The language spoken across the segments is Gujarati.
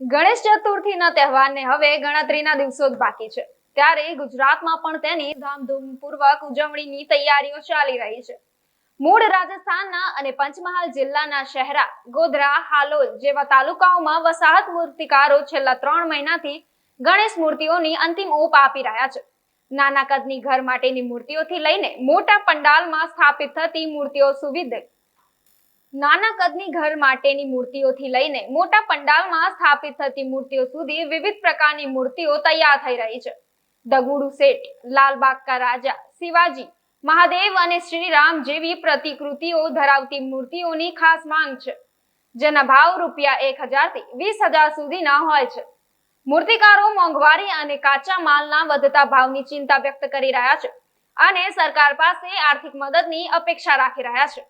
ગણેશ ચતુર્થીના તહેવારને હવે ગણતરીના દિવસો જ બાકી છે. ત્યારે ગુજરાતમાં પણ તેની ધામધૂમપૂર્વક ઉજવણીની તૈયારીઓ ચાલી રહી છે. મૂળ રાજસ્થાનના અને પંચમહાલ જિલ્લાના શહેરા, ગોધરા, હાલોલ જેવા તાલુકાઓમાં વસાહત મૂર્તિકારો છેલ્લા ત્રણ મહિનાથી ગણેશ મૂર્તિઓની અંતિમ ઓપ આપી રહ્યા છે. નાના કદની ઘર માટેની મૂર્તિઓથી લઈને મોટા પંડાલમાં સ્થાપિત થતી મૂર્તિઓ સુવિધ નાના કદની ઘર માટેની મૂર્તિઓથી લઈને મોટા પંડાલમાં સ્થાપિત થતી મૂર્તિઓ સુધી વિવિધ પ્રકારની મૂર્તિઓ તૈયાર થઈ રહી છે. દગુડુ શેઠ લાલબાગ કા રાજા, શિવાજી, મહાદેવ અને શ્રીરામ જેવી પ્રતિકૃતિઓ ધરાવતી મૂર્તિઓની ખાસ માંગ છે. જેના ભાવ રૂપિયા એક હજારથી વીસ હજાર સુધીના હોય છે. મૂર્તિકારો મોંઘવારી અને કાચા માલના વધતા ભાવની ચિંતા વ્યક્ત કરી રહ્યા છે અને સરકાર પાસે આર્થિક મદદની અપેક્ષા રાખી રહ્યા છે.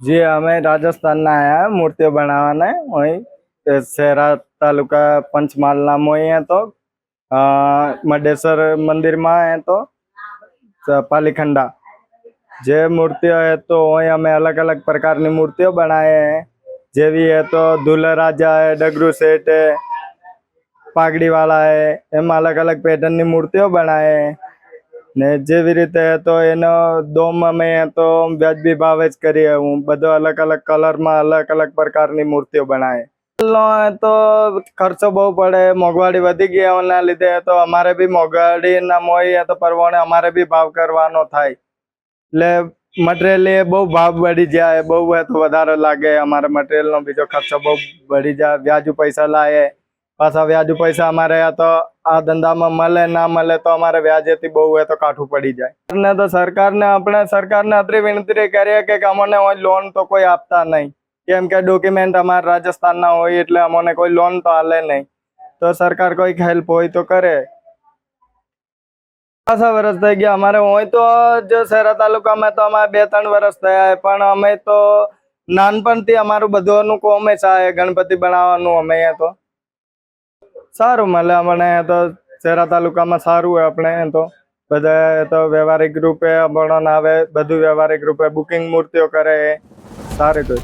जी हमें राजस्थान ना आया है मूर्तियाँ बनावाना है वहीं ए, शहरा तालुका पंचमहाल नाम वही है तो अ, मडेश्वर मंदिर में है तो स- पालीखंडा જે મૂર્તિઓ है तो वहीं हमें अलग अलग प्रकार की मूर्तियों बनाए हैं જેવી है तो दूल्हा राजा है डगरू सेठ है પાઘડી વાળા હે એમાં અલગ અલગ પેટર્નની મૂર્તિઓ બનાવે હે. ને જેવી રીતે તો એનો દોમ અમે તો વ્યાજબી ભાવે જ કરીએ હું. બધો અલગ અલગ કલરમાં અલગ અલગ પ્રકારની મૂર્તિઓ બનાવે. તો ખર્ચો બહુ પડે, મોંઘવારી વધી ગઈ એના લીધે તો અમારે બી મોંઘવારીના મોય તો પરવાણે અમારે બી ભાવ કરવાનો થાય. એટલે મટીરિયલ એ બહુ ભાવ બળી જાય, બહુ તો વધારે લાગે, અમારે મટીરિયલનો બીજો ખર્ચો બહુ બળી જાય, વ્યાજુ પૈસા લાવે પાછા વ્યાજ પૈસા અમારે તો આ ધંધામાં મળે, ના મળે તો અમારે વ્યાજેથી બહુ એ તો કાઠું પડી જાય. ને તો સરકારને, આપણે સરકારને અત્રી વિનંતી કરીએ કે અમને હોય લોન તો કોઈ આપતા નહીં. કેમ કે ડોક્યુમેન્ટ અમારા રાજસ્થાનના હોય એટલે અમને કોઈ લોન તો હાલે નહીં. તો સરકાર કોઈક હેલ્પ હોય તો કરે. પાછા વર્ષ થઈ ગયા. અમારે હોય તો જો શહેરા તાલુકામાં તો અમારે બે ત્રણ વર્ષ થયા પણ અમે તો નાનપણથી અમારું બધુંનું કોમે છે. ગણપતિ બનાવવાનું અમે તો. સારું મળે અમને તો શેરા તાલુકામાં સારું હોય આપણે તો. બધા તો વ્યવહારિક રૂપે આપણને આવે, બધું વ્યવહારિક રૂપે, બુકિંગ મૂર્તિઓ કરે સારી કોઈ